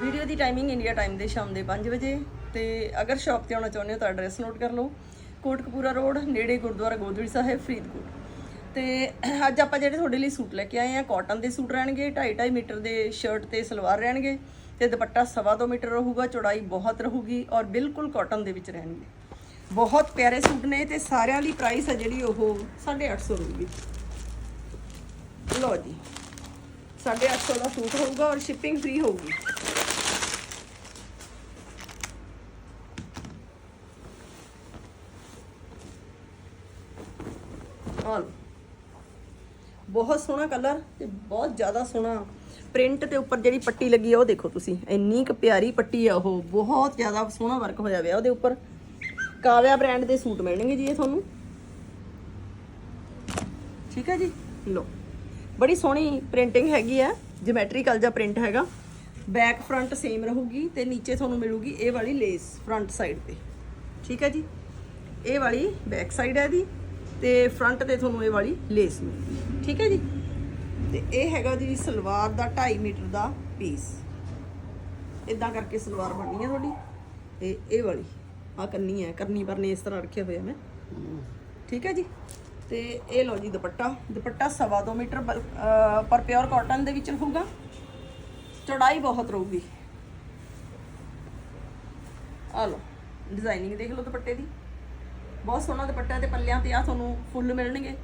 Video ਦੀ timing India time ਦੇ ਸ਼ਾਮ ਦੇ 5 ਵਜੇ ਤੇ ਅਗਰ ਸ਼ਾਪ ਤੇ ਆਉਣਾ ਚਾਹੁੰਦੇ ਹੋ ਤਾਂ ਐਡਰੈਸ ਨੋਟ ਕਰ ਲਓ। ਕੋਟਕਪੂਰਾ ਰੋਡ ਨੇੜੇ ਗੁਰਦੁਆਰਾ ਗੋਦੜੀ ਸਾਹਿਬ, ਫਰੀਦਕੋਟ। ਤੇ ਅੱਜ ਆਪਾਂ ਜਿਹੜੇ ਤੁਹਾਡੇ ਲਈ ਸੂਟ ਲੈ ਕੇ ਆਏ ਆ ਕਾਟਨ ਦੇ ਸੂਟ ਰਹਿਣਗੇ 2.5 ਮੀਟਰ ਦੇ ਸ਼ਰਟ ਤੇ ਸਲਵਾਰ ਰਹਿਣਗੇ ਤੇ ਦੁਪੱਟਾ ਸਵਾ ਦੋ ਮੀਟਰ ਰਹੂਗਾ, ਚੌੜਾਈ ਬਹੁਤ ਰਹੂਗੀ ਔਰ ਬਿਲਕੁਲ ਕਾਟਨ ਦੇ ਵਿੱਚ ਰਹਿਣਗੇ। ਬਹੁਤ ਪਿਆਰੇ ਸੂਟ ਨੇ ਤੇ ਸਾਰਿਆਂ ਲਈ ਪ੍ਰਾਈਸ ਹੈ ਜਿਹੜੀ ਉਹ 850 ਰਹੂਗੀ। ਲਓ ਜੀ 850 ਦਾ ਸੂਟ ਹੋਊਗਾ ਔਰ ਸ਼ਿਪਿੰਗ ਫ੍ਰੀ ਹੋਊਗੀ। ਆਹ ਲਓ ਬਹੁਤ ਸੋਹਣਾ ਕਲਰ ਤੇ ਬਹੁਤ ਜ਼ਿਆਦਾ ਸੋਹਣਾ। ਪ੍ਰਿੰਟ ਤੇ ਉੱਪਰ ਜਿਹੜੀ ਪੱਟੀ ਲੱਗੀ ਆ, ਉਹ ਦੇਖੋ ਤੁਸੀਂ। ਇੰਨੀ ਕੁ ਪਿਆਰੀ ਪੱਟੀ ਆ ਉਹ। ਬਹੁਤ ਜ਼ਿਆਦਾ ਸੋਹਣਾ ਵਰਕ ਹੋਇਆ ਹੋਇਆ ਉਹਦੇ ਉੱਪਰ। ਕਾਵਿਆ ਬ੍ਰਾਂਡ ਦੇ ਸੂਟ ਮਿਲਣਗੇ ਜੀ ਇਹ ਤੁਹਾਨੂੰ। ਠੀਕ ਹੈ ਜੀ? ਲੋ ਬੜੀ ਸੋਹਣੀ ਪ੍ਰਿੰਟਿੰਗ ਹੈਗੀ ਆ। ਜਿਓਮੈਟ੍ਰੀਕਲ ਜਿਹਾ ਪ੍ਰਿੰਟ ਹੈਗਾ। ਬੈਕ ਫਰੰਟ ਸੇਮ ਰਹੂਗੀ ਤੇ ਨੀਚੇ ਤੁਹਾਨੂੰ ਮਿਲੂਗੀ ਇਹ ਵਾਲੀ ਲੇਸ ਫਰੰਟ ਸਾਈਡ ਤੇ। ਠੀਕ ਹੈ ਜੀ? ਇਹ ਵਾਲੀ ਬੈਕ ਸਾਈਡ ਹੈ ਇਹਦੀ। ਤੇ ਫਰੰਟ ਤੇ ਤੁਹਾਨੂੰ ਇਹ ਵਾਲੀ ਲੇਸ ਮਿਲੂਗੀ ਠੀਕ ਹੈ ਜੀ? ਤੇ ਇਹ ਹੈਗਾ ਜੀ ਸਲਵਾਰ ਦਾ 2.5 ਮੀਟਰ ਦਾ ਪੀਸ ਇਦਾਂ ਕਰਕੇ ਸਲਵਾਰ ਬਣਨੀ ਹੈ ਤੁਹਾਡੀ। ਤੇ ਇਹ ਵਾਲੀ ਆ ਕੰਨੀ ਹੈ ਕਰਨੀ ਪਰਨੇ ਇਸ ਤਰ੍ਹਾਂ ਰੱਖਿਆ ਹੋਇਆ ਮੈਂ। ਠੀਕ ਹੈ ਜੀ? ਤੇ ਇਹ ਲਓ ਜੀ ਦੁਪੱਟਾ। ਦੁਪੱਟਾ ਸਵਾ ਦੋ ਮੀਟਰ ਪਰ ਪਿਓਰ ਕਾਟਨ ਦੇ ਵਿੱਚ ਰਹੂਗਾ। ਚੌੜਾਈ ਬਹੁਤ ਰਹੂਗੀ। ਆ ਲਓ ਡਿਜ਼ਾਈਨਿੰਗ ਦੇਖ ਲਓ ਦੁਪੱਟੇ ਦੀ। ਬਹੁਤ ਸੋਹਣਾ ਦੁਪੱਟਾ ਤੇ ਪੱਲਿਆਂ ਤੇ ਆ ਤੁਹਾਨੂੰ ਫੁੱਲ ਮਿਲਣਗੇ।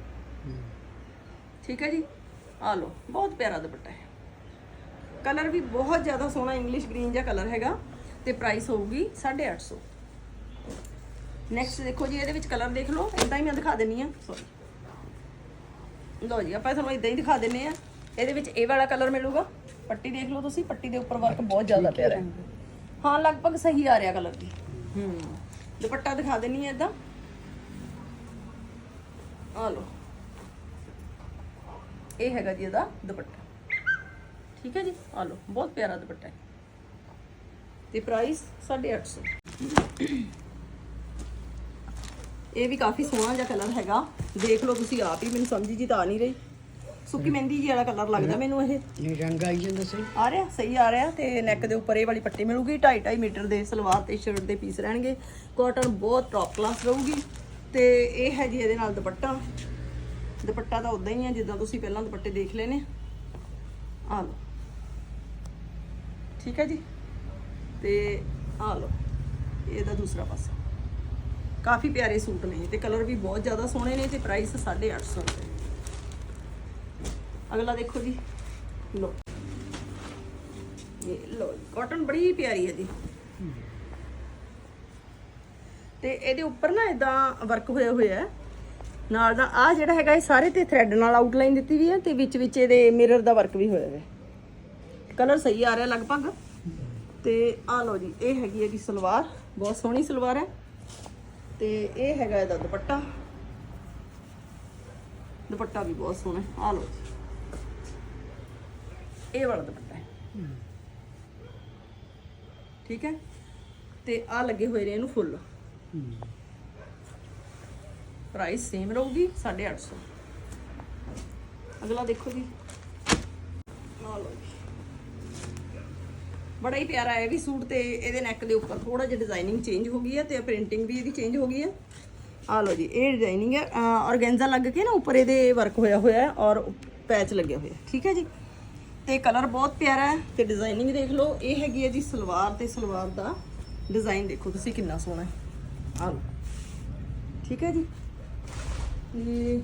ਠੀਕ ਹੈ ਜੀ? ਆ ਲਓ, ਬਹੁਤ ਪਿਆਰਾ ਦੁਪੱਟਾ ਹੈ। ਕਲਰ ਵੀ ਬਹੁਤ ਜ਼ਿਆਦਾ ਸੋਹਣਾ ਇੰਗਲਿਸ਼ ਗ੍ਰੀਨ ਜਿਹਾ ਕਲਰ ਹੈਗਾ ਤੇ ਪ੍ਰਾਈਸ ਹੋਊਗੀ 850 ਨੈਕਸਟ ਦੇਖੋ ਜੀ, ਇਹਦੇ ਵਿੱਚ ਕਲਰ ਦੇਖ ਲਓ। ਇਦਾਂ ਹੀ ਮੈਂ ਦਿਖਾ ਦਿੰਨੀ ਆ ਸੌਰੀ ਲਓ ਜੀ, ਆਪਾਂ ਤੁਹਾਨੂੰ ਇਦਾਂ ਹੀ ਦਿਖਾ ਦਿੰਨੇ ਆ ਇਹਦੇ ਵਿੱਚ ਇਹ ਵਾਲਾ ਕਲਰ ਮਿਲੂਗਾ। ਪੱਟੀ ਦੇਖ ਲਓ ਤੁਸੀਂ, ਪੱਟੀ ਦੇ ਉੱਪਰ ਵਰਕ ਬਹੁਤ ਜ਼ਿਆਦਾ ਪਿਆਰਾ ਹੈ ਹਾਂ, ਲਗਭਗ ਸਹੀ ਆ ਰਿਹਾ ਕਲਰ ਦੀ ਹੂੰ। ਦੁਪੱਟਾ ਦਿਖਾ ਦਿੰਨੀ ਆ ਇਦਾਂ ਆ ਲਓ। ਇਹ ਹੈਗਾ ਜੀ ਇਹਦਾ ਦੁਪੱਟਾ। ਠੀਕ ਹੈ ਜੀ? ਆ ਲਓ ਬਹੁਤ ਪਿਆਰਾ ਦੁਪੱਟਾ ਹੈ। ਤੇ ਪ੍ਰਾਈਸ 850 ਇਹ ਵੀ ਕਾਫੀ ਸੋਹਣਾ ਜਿਹਾ ਕਲਰ ਹੈਗਾ। ਦੇਖ ਲਓ ਤੁਸੀਂ ਆਪ ਹੀ ਮੈਨੂੰ ਸਮਝੀ ਜੀ ਤਾਂ ਆ ਨਹੀਂ ਰਹੀ। ਸੁੱਕੀ ਮਹਿੰਦੀ ਜੀ ਵਾਲਾ ਕਲਰ ਲੱਗਦਾ ਮੈਨੂੰ ਇਹ। ਨਹੀਂ ਰੰਗ ਆਈ ਜਾਂਦਾ ਸਹੀ। ਆ ਰਿਹਾ ਸਹੀ ਆ ਰਿਹਾ ਤੇ ਨੈਕ ਦੇ ਉੱਪਰ ਇਹ ਵਾਲੀ ਪੱਟੀ ਮਿਲੂਗੀ। 2.5 2.5 ਮੀਟਰ ਦੇ ਸਲਵਾਰ ਤੇ ਸ਼ਰਟ ਦੇ ਪੀਸ ਰਹਿਣਗੇ। ਕਾਟਨ ਬਹੁਤ ਟੌਪ ਕਲਾਸ ਰਹੂਗੀ। ਤੇ ਇਹ ਹੈ ਜੀ ਇਹਦੇ ਨਾਲ ਦੁਪੱਟਾ। ਦੁਪੱਟਾ ਤਾਂ ਉਦਾਂ ਹੀ ਹੈ ਜਿੱਦਾਂ ਤੁਸੀਂ ਪਹਿਲਾਂ ਦੁਪੱਟੇ ਦੇਖ ਲਏ ਨੇ ਆ ਲਓ। ਠੀਕ ਹੈ ਜੀ? ਤੇ ਆ ਲਓ। ਇਹਦਾ ਦੂਸਰਾ ਪਾਸਾ। ਕਾਫੀ ਪਿਆਰੇ ਸੂਟ ਨੇ ਤੇ ਕਲਰ ਵੀ ਬਹੁਤ ਜ਼ਿਆਦਾ ਸੋਹਣੇ ਨੇ ਤੇ ਪ੍ਰਾਈਸ 850 ਰੁਪਏ। ਅਗਲਾ ਦੇਖੋ ਜੀ। ਲਓ। ਇਹ ਲੋ ਕਾਟਨ ਬੜੀ ਪਿਆਰੀ ਹੈ ਜੀ। ਤੇ ਇਹਦੇ ਉੱਪਰ ਨਾ ਇਦਾਂ ਵਰਕ ਹੋਇਆ ਹੋਇਆ ਹੈ। ਨਾਲ ਦਾ ਆ ਜਿਹੜਾ ਹੈਗਾ ਇਹ ਸਾਰੇ ਤੇ ਥ੍ਰੈਡ ਨਾਲ ਆਊਟਲਾਈਨ ਦਿੱਤੀ ਵੀ ਹੈ ਤੇ ਵਿੱਚ ਵਿੱਚ ਇਹਦੇ ਮਿਰਰ ਦਾ ਵਰਕ ਵੀ ਹੋਇਆ ਹੈ। ਕਲਰ ਸਹੀ ਆ ਰਿਹਾ ਲਗਭਗ। ਤੇ ਆ ਲਓ ਜੀ ਇਹ ਹੈਗੀ ਹੈ ਜੀ ਸਲਵਾਰ ਬਹੁਤ ਸੋਹਣੀ ਸਲਵਾਰ ਹੈ। ਤੇ ਇਹ ਹੈਗਾ ਇਹਦਾ ਦੁਪੱਟਾ। ਦੁਪੱਟਾ ਵੀ ਬਹੁਤ ਸੋਹਣਾ ਹੈ। ਆ ਲਓ ਜੀ। ਇਹ ਵਾਲਾ ਦੁਪੱਟਾ ਹੈ। ਠੀਕ ਹੈ? ਤੇ ਆ ਲੱਗੇ ਹੋਏ ਨੇ ਇਹਨੂੰ ਫੁੱਲ। ਪ੍ਰਾਈਸ ਸੇਮ ਰਹੂਗੀ 850 ਅਗਲਾ ਦੇਖੋ ਜੀ। ਬੜਾ ਹੀ ਪਿਆਰਾ ਹੈ ਇਹ ਵੀ ਸੂਟ ਤੇ ਇਹਦੇ ਨੈਕ ਦੇ ਉੱਪਰ ਥੋੜਾ ਜਿਹਾ ਡਿਜ਼ਾਈਨਿੰਗ ਚੇਂਜ ਹੋ ਗਈ ਹੈ ਤੇ ਪ੍ਰਿੰਟਿੰਗ ਵੀ ਇਹਦੀ ਚੇਂਜ ਹੋ ਗਈ ਹੈ। ਆ ਲਓ ਜੀ, ਇਹ ਡਿਜ਼ਾਈਨਿੰਗ ਹੈ। ਆਰਗੈਂਜ਼ਾ ਲੱਗ ਕੇ ਨਾ ਉੱਪਰ ਇਹਦੇ ਵਰਕ ਹੋਇਆ ਹੋਇਆ ਹੈ ਔਰ ਪੈਚ ਲੱਗਿਆ ਹੋਇਆ ਠੀਕ ਹੈ ਜੀ? ਤੇ ਕਲਰ ਬਹੁਤ ਪਿਆਰਾ ਹੈ ਤੇ ਡਿਜ਼ਾਈਨਿੰਗ ਦੇਖ ਲਓ। ਇਹ ਹੈਗੀ ਹੈ ਜੀ ਸਲਵਾਰ ਤੇ ਸਲਵਾਰ ਦਾ ਡਿਜ਼ਾਈਨ ਦੇਖੋ ਤੁਸੀਂ ਕਿੰਨਾ ਸੋਹਣਾ ਹੈ। ਆ ਲਓ ਠੀਕ ਹੈ ਜੀ। ਇਹ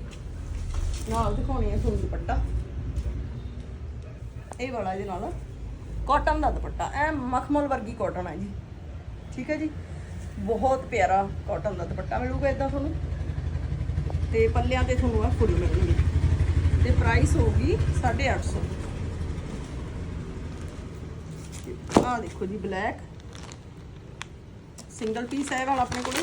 ਨਾਲ ਦਿਖਾਉਣੀ ਹੈ ਤੁਹਾਨੂੰ ਦੁਪੱਟਾ। ਇਹ ਵਾਲਾ ਇਹਦੇ ਨਾਲ। ਕਾਟਨ ਦਾ ਦੁਪੱਟਾ। ਐ ਮਖਮਲ ਵਰਗੀ ਕਾਟਨ ਹੈ ਜੀ। ਠੀਕ ਹੈ ਜੀ। ਬਹੁਤ ਪਿਆਰਾ ਕਾਟਨ ਦਾ ਦੁਪੱਟਾ ਮਿਲੂਗਾ ਇਦਾਂ ਤੁਹਾਨੂੰ। ਤੇ ਪੱਲਿਆਂ ਤੇ ਤੁਹਾਨੂੰ ਆ ਫੁੱਲ ਮਿਲਣਗੇ। ਤੇ ਪ੍ਰਾਈਸ ਹੋਊਗੀ 850 ਆਹ ਦੇਖੋ ਜੀ ਬਲੈਕ ਸਿੰਗਲ ਪੀਸ ਹੈ ਵਾਲਾ ਆਪਣੇ ਕੋਲੇ।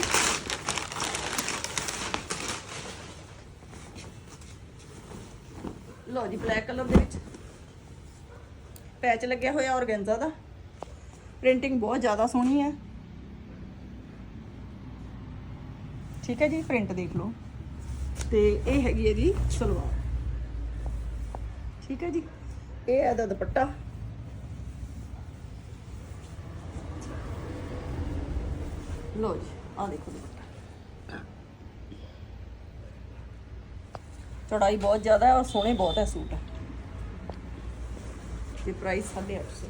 ਲਓ ਜੀ ਬਲੈਕ ਕਲਰ ਦੇ ਵਿੱਚ। ਪੈਚ ਲੱਗਿਆ ਹੋਇਆ ਔਰਗੈਂਜ਼ਾ ਦਾ। ਪ੍ਰਿੰਟਿੰਗ ਬਹੁਤ ਜ਼ਿਆਦਾ ਸੋਹਣੀ ਹੈ। ਠੀਕ ਹੈ ਜੀ ਪ੍ਰਿੰਟ ਦੇਖ ਲਓ। ਤੇ ਇਹ ਹੈਗੀ ਇਹਦੀ ਸਲਵਾਰ। ਠੀਕ ਹੈ ਜੀ, ਇਹ ਹੈ ਇਹਦਾ ਦੁਪੱਟਾ। ਲੋ ਜੀ ਆ ਦੇਖੋ ਦੁਪੱਟਾ ਚੌੜਾਈ ਬਹੁਤ ਜ਼ਿਆਦਾ ਹੈ ਔਰ ਸੋਹਣੇ ਬਹੁਤ ਹੈ ਸੂਟ। ਤੇ ਪ੍ਰਾਈਸ 850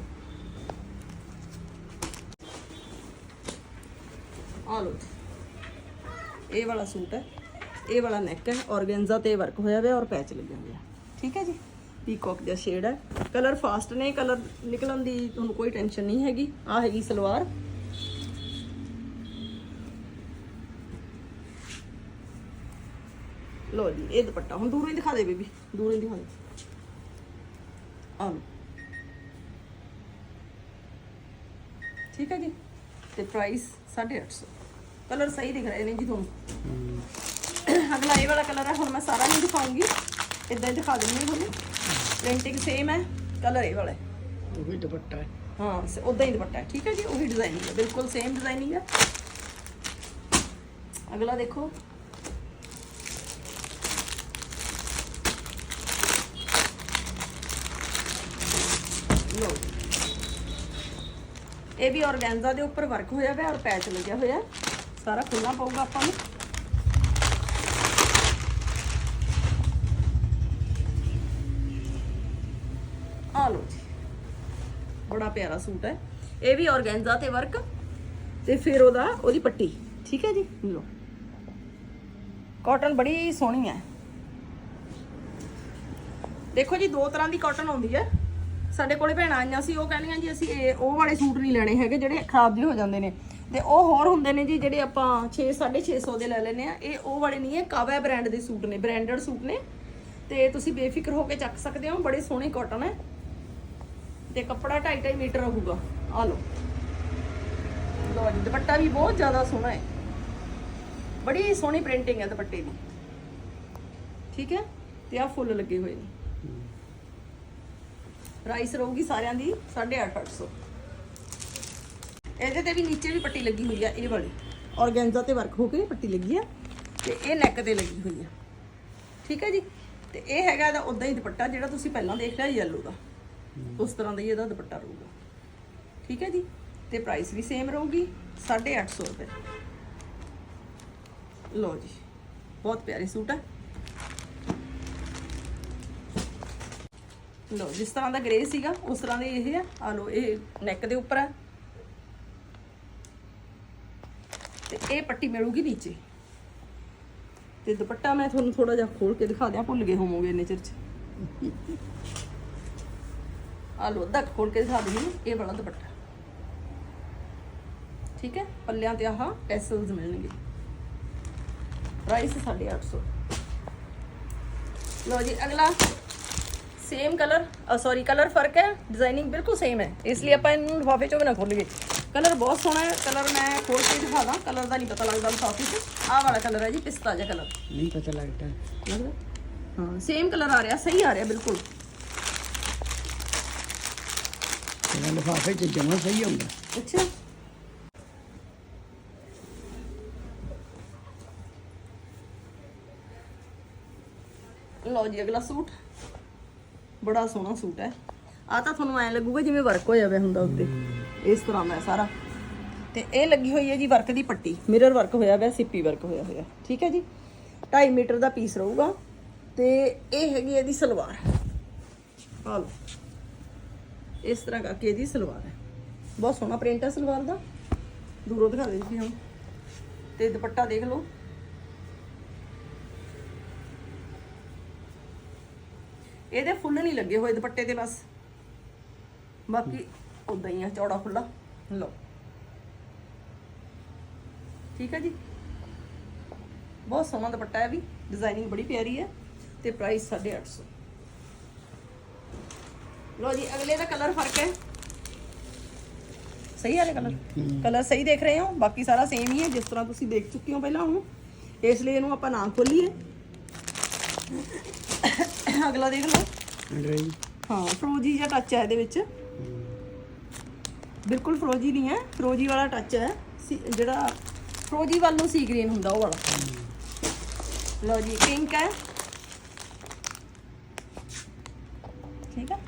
ਆ ਲੋ ਇਹ ਵਾਲਾ ਸੂਟ ਹੈ। ਇਹ ਵਾਲਾ ਨੈਕ ਹੈ। ਔਰਗੈਂਜ਼ਾ ਤੇ ਵਰਕ ਹੋਇਆ ਹੋਇਆ ਔਰ ਪੈਚ ਲੱਗਿਆ ਹੋਇਆ। ਠੀਕ ਹੈ ਜੀ? ਪੀਕੌਕ ਦਾ ਸ਼ੇਡ ਹੈ। ਕਲਰ ਫਾਸਟ ਨੇ। ਕਲਰ ਨਿਕਲਣ ਦੀ ਤੁਹਾਨੂੰ ਕੋਈ ਟੈਨਸ਼ਨ ਨਹੀਂ ਹੈਗੀ। ਆ ਹੈਗੀ ਸਲਵਾਰ। ਲੋ ਜੀ ਇਹ ਦੁਪੱਟਾ। ਹੁਣ ਦੂਰੋਂ ਹੀ ਦਿਖਾ ਦੇ ਬੇਬੀ ਦੂਰੋਂ ਹੀ ਦਿਖਾ ਦੇ। ਆ ਠੀਕ ਹੈ ਜੀ? ਤੇ ਪ੍ਰਾਈਸ 850 ਕਲਰ ਸਹੀ ਦਿਖ ਰਹੇ ਨੇ ਜੀ ਤੁਹਾਨੂੰ ਅਗਲਾ ਇਹ ਵਾਲਾ ਕਲਰ ਹੈ ਹੁਣ ਮੈਂ ਸਾਰਾ ਨਹੀਂ ਦਿਖਾਉਂਗੀ। ਇਦਾਂ ਹੀ ਦਿਖਾ ਦਿੰਦੀ ਹਾਂ ਤੁਹਾਨੂੰ। ਪ੍ਰਿੰਟਿੰਗ ਸੇਮ ਹੈ ਕਲਰ ਇਹ ਵਾਲਾ ਹੈ। ਉਹ ਵੀ ਦੁਪੱਟਾ ਹੈ। ਹਾਂ ਉਦਾਂ ਹੀ ਦੁਪੱਟਾ ਹੈ। ਠੀਕ ਹੈ ਜੀ ਉਹੀ ਡਿਜ਼ਾਈਨਿੰਗ ਹੈ। ਬਿਲਕੁਲ ਸੇਮ ਡਿਜ਼ਾਈਨਿੰਗ ਹੈ। ਅਗਲਾ ਦੇਖੋ। ਲਓ ਇਹ ਵੀ ਔਰਗੈਂਜ਼ਾ ਦੇ ਉੱਪਰ ਵਰਕ ਹੋਇਆ ਹੋਇਆ ਔਰ ਪੈਚ ਲੱਗਿਆ ਹੋਇਆ। ਸਾਰਾ ਖੁੱਲ੍ਹਾ ਪਊਗਾ ਆਪਾਂ ਨੂੰ। ਆ ਲਓ ਜੀ। ਬੜਾ ਪਿਆਰਾ ਸੂਟ ਹੈ। ਇਹ ਵੀ ਔਰਗੈਂਜ਼ਾ ਤੇ ਵਰਕ ਤੇ ਫਿਰ ਉਹਦਾ ਉਹਦੀ ਪੱਟੀ। ਠੀਕ ਹੈ ਜੀ? ਲਓ। ਕਾਟਨ ਬੜੀ ਸੋਹਣੀ ਹੈ। ਦੇਖੋ ਜੀ, ਦੋ ਤਰ੍ਹਾਂ ਦੀ ਕਾਟਨ ਆਉਂਦੀ ਹੈ। ਸਾਡੇ ਕੋਲੇ ਭੈਣਾਂ ਆਈਆਂ ਸੀ, ਉਹ ਕਹਿੰਦੀਆਂ ਜੀ ਅਸੀਂ ਇਹ, ਉਹ ਵਾਲੇ ਸੂਟ ਨਹੀਂ ਲੈਣੇ ਹੈਗੇ, ਜਿਹੜੇ ਖਰਾਬ ਜਿਹੇ ਹੋ ਜਾਂਦੇ ਨੇ। ਤੇ ਉਹ ਹੋਰ ਹੁੰਦੇ ਨੇ ਜੀ, ਜਿਹੜੇ ਆਪਾਂ 6 650 ਦੇ ਲੈ ਲੈਨੇ ਆ। ਇਹ ਉਹ ਵਾਲੇ ਨਹੀਂ ਹੈ ਕਾਵਾ ਬ੍ਰਾਂਡ ਦੇ ਸੂਟ ਨੇ ਬ੍ਰਾਂਡਡ ਸੂਟ ਨੇ। ਤੇ ਤੁਸੀਂ ਬੇਫਿਕਰ ਹੋ ਕੇ ਚੱਕ ਸਕਦੇ ਹੋ, ਬੜੇ ਸੋਹਣੇ ਕਾਟਨ ਹੈ। ਤੇ ਕੱਪੜਾ 2.5 ਮੀਟਰ ਹੋਊਗਾ ਆ ਲਓ। ਲਓ ਜੀ, ਦੁਪੱਟਾ ਵੀ ਬਹੁਤ ਜ਼ਿਆਦਾ ਸੋਹਣਾ ਹੈ। ਬੜੀ ਸੋਹਣੀ ਪ੍ਰਿੰਟਿੰਗ ਹੈ ਦੁਪੱਟੇ ਦੀ। ਠੀਕ ਹੈ? ਤੇ ਆ ਫੁੱਲ ਲੱਗੇ ਹੋਏ ਨੇ। ਪ੍ਰਾਈਸ ਰਹੂਗੀ ਸਾਰਿਆਂ ਦੀ 850 ਇਹਦੇ ਤੇ ਵੀ ਨੀਚੇ ਵੀ ਪੱਟੀ ਲੱਗੀ ਹੋਈ ਆ ਇਹ ਵਾਲੀ। ਔਰਗੈਂਜ਼ਾ ਤੇ ਵਰਕ ਹੋ ਕੇ ਪੱਟੀ ਲੱਗੀ ਆ ਤੇ ਇਹ ਨੈਕ ਤੇ ਲੱਗੀ ਹੋਈ ਆ। ਠੀਕ ਹੈ ਜੀ? ਤੇ ਇਹ ਹੈਗਾ ਇਹਦਾ ਉਦਾਂ ਹੀ ਦੁਪੱਟਾ ਜਿਹੜਾ ਤੁਸੀਂ ਪਹਿਲਾਂ ਦੇਖ ਲਿਆ ਯੈਲੋ ਦਾ। ਉਸ ਤਰ੍ਹਾਂ ਦਾ ਹੀ ਇਹਦਾ ਦੁਪੱਟਾ ਰਹੂਗਾ। ਠੀਕ ਹੈ ਜੀ? ਤੇ ਪ੍ਰਾਈਸ ਵੀ ਸੇਮ ਰਹੂਗੀ 850 ਰੁਪਏ। ਲਓ ਜੀ ਬਹੁਤ ਪਿਆਰੇ ਸੂਟ ਹੈ ਲਓ ਜਿਸ ਤਰ੍ਹਾਂ ਦਾ ਗ੍ਰੇ ਸੀਗਾ, ਉਸ ਤਰ੍ਹਾਂ ਦੇ ਇਹ ਆ। ਆ ਲਓ ਇਹ ਨੈਕ ਦੇ ਉੱਪਰ ਹੈ ਤੇ ਇਹ ਪੱਟੀ ਮਿਲੂਗੀ ਨੀਚੇ। ਤੇ ਦੁਪੱਟਾ ਮੈਂ ਤੁਹਾਨੂੰ ਥੋੜਾ ਜਿਹਾ ਖੋਲ ਕੇ ਦਿਖਾ ਦਿਆਂ, ਭੁੱਲ ਗਏ ਹੋਵੋਗੇ ਇੰਨੇ ਚਿਰ ਚ। ਆ ਲੋ, ਅੱਧਾ ਖੋਲ ਕੇ ਦਿਖਾ ਦਿੰਦੀ ਇਹ ਵਾਲਾ ਦੁਪੱਟਾ। ਠੀਕ ਹੈ? ਪੱਲਿਆਂ ਤੇ ਆਹ ਟੈਸਲਸ ਮਿਲਣਗੇ। ਪ੍ਰਾਈਸ 850 ਲੋ ਜੀ, ਅਗਲਾ। ਸੇਮ ਕਲਰ ਸੌਰੀ ਕਲਰ ਫ਼ਰਕ ਹੈ ਡਿਜ਼ਾਈਨਿੰਗ ਬਿਲਕੁਲ ਸੇਮ ਹੈ ਇਸ ਲਈ ਆਪਾਂ ਇਹਨੂੰ ਲਿਫਾਫੇ ਚੋਂ ਵੀ ਨਾ ਖੋਲੀਏ ਕਲਰ ਬਹੁਤ ਸੋਹਣਾ ਹੈ ਕਲਰ ਮੈਂ ਖੋਲ ਕੇ ਦਿਖਾਦਾ ਕਲਰ ਦਾ ਨਹੀਂ ਪਤਾ ਲੱਗਦਾ ਲਿਫਾਫੇ 'ਚ ਆਹ ਵਾਲਾ ਕਲਰ ਹੈ ਜੀ ਪਿਸਤਾ ਜਿਹਾ ਕਲਰ ਨਹੀਂ ਪਤਾ ਲੱਗਦਾ ਲੱਗਦਾ ਹਾਂ ਸੇਮ ਕਲਰ ਆ ਰਿਹਾ ਸਹੀ ਆ ਰਿਹਾ ਬਿਲਕੁਲ ਇਹਦਾ ਲਿਫਾਫੇ ਚ ਜਮਾ ਸਹੀ ਹੁੰਦਾ ਅੱਛਾ ਲਓ ਜੀ ਅਗਲਾ ਸੂਟ ਬੜਾ ਸੋਹਣਾ ਸੂਟ ਹੈ। ਆ ਤਾਂ ਤੁਹਾਨੂੰ ਐ ਲੱਗੂਗਾ ਜਿਵੇਂ ਵਰਕ ਹੋਇਆ ਹੋਇਆ ਹੁੰਦਾ ਉੱਤੇ। ਇਸ ਤਰ੍ਹਾਂ ਦਾ ਹੈ ਸਾਰਾ। ਤੇ ਇਹ ਲੱਗੀ ਹੋਈ ਹੈ ਜੀ ਵਰਕ ਦੀ ਪੱਟੀ। ਮਿਰਰ ਵਰਕ ਹੋਇਆ ਹੋਇਆ, ਸਿੱਪੀ ਵਰਕ ਹੋਇਆ ਹੋਇਆ। ਠੀਕ ਹੈ ਜੀ? 2.5 ਮੀਟਰ ਦਾ ਪੀਸ ਰਹੂਗਾ। ਤੇ ਇਹ ਹੈਗੀ ਇਹਦੀ ਸਲਵਾਰ। ਆ ਲਓ। ਇਸ ਤਰ੍ਹਾਂ ਕਰਕੇ ਇਹਦੀ ਸਲਵਾਰ ਹੈ। ਬਹੁਤ ਸੋਹਣਾ ਪ੍ਰਿੰਟ ਹੈ ਸਲਵਾਰ ਦਾ। ਦੂਰੋਂ ਦਿਖਾ ਦੇ ਜੀ ਹੁਣ ਤੇ ਦੁਪੱਟਾ ਦੇਖ ਲਓ। ਇਹਦੇ ਫੁੱਲ ਨਹੀਂ ਲੱਗੇ ਹੋਏ ਦੁਪੱਟੇ ਤੇ ਬਸ। ਬਾਕੀ ਉਦਾਂ ਹੀ ਆ ਚੌੜਾ ਖੁੱਲਾ ਲਓ। ਠੀਕ ਹੈ ਜੀ? ਬਹੁਤ ਸੋਹਣਾ ਦੁਪੱਟਾ ਹੈ ਵੀ। ਡਿਜ਼ਾਈਨਿੰਗ ਬੜੀ ਪਿਆਰੀ ਹੈ ਤੇ ਪ੍ਰਾਈਸ 850 ਲੋ ਜੀ ਅਗਲੇ ਦਾ ਕਲਰ ਫ਼ਰਕ ਹੈ। ਸਹੀ ਆ ਰਿਹਾ ਕਲਰ ਕਲਰ ਸਹੀ ਦੇਖ ਰਹੇ ਹੋ? ਬਾਕੀ ਸਾਰਾ ਸੇਮ ਹੀ ਹੈ ਜਿਸ ਤਰ੍ਹਾਂ ਤੁਸੀਂ ਦੇਖ ਚੁੱਕੇ ਹੋ ਪਹਿਲਾਂ ਉਹਨੂੰ ਇਸ ਲਈ ਇਹਨੂੰ ਆਪਾਂ ਨਾ ਖੋਲੀਏ। ਅਗਲਾ ਦੇਖ ਲਓ। ਹਾਂ ਫਰੋਜੀ ਜਿਹਾ ਟੱਚ ਹੈ ਇਹਦੇ ਵਿੱਚ। ਬਿਲਕੁਲ ਫਰੋਜੀ ਨਹੀਂ ਹੈ ਫਰੋਜੀ ਵਾਲਾ ਟੱਚ ਹੈ। ਜਿਹੜਾ ਫਰੋਜੀ ਵੱਲ ਨੂੰ ਸੀ ਗ੍ਰੀਨ ਹੁੰਦਾ ਉਹ ਵਾਲਾ। ਲਓ ਜੀ ਪਿੰਕ ਹੈ। ਠੀਕ ਹੈ।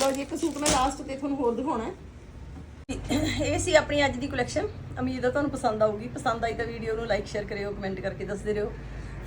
ਲਓ ਜੀ ਇੱਕ ਸੂਟ ਮੈਂ ਲਾਸਟ ਤੇ ਤੁਹਾਨੂੰ ਹੋਰ ਦਿਖਾਉਣਾ ਹੈ। ਇਹ ਸੀ ਆਪਣੀ ਅੱਜ ਦੀ ਕਲੈਕਸ਼ਨ ਉਮੀਦ ਹੈ ਤੁਹਾਨੂੰ ਪਸੰਦ ਆਊਗੀ। ਪਸੰਦ ਆਈ ਤਾਂ ਵੀਡੀਓ ਨੂੰ ਲਾਈਕ ਸ਼ੇਅਰ ਕਰਿਓ ਕਮੈਂਟ ਕਰਕੇ ਦੱਸਦੇ ਰਹੋ।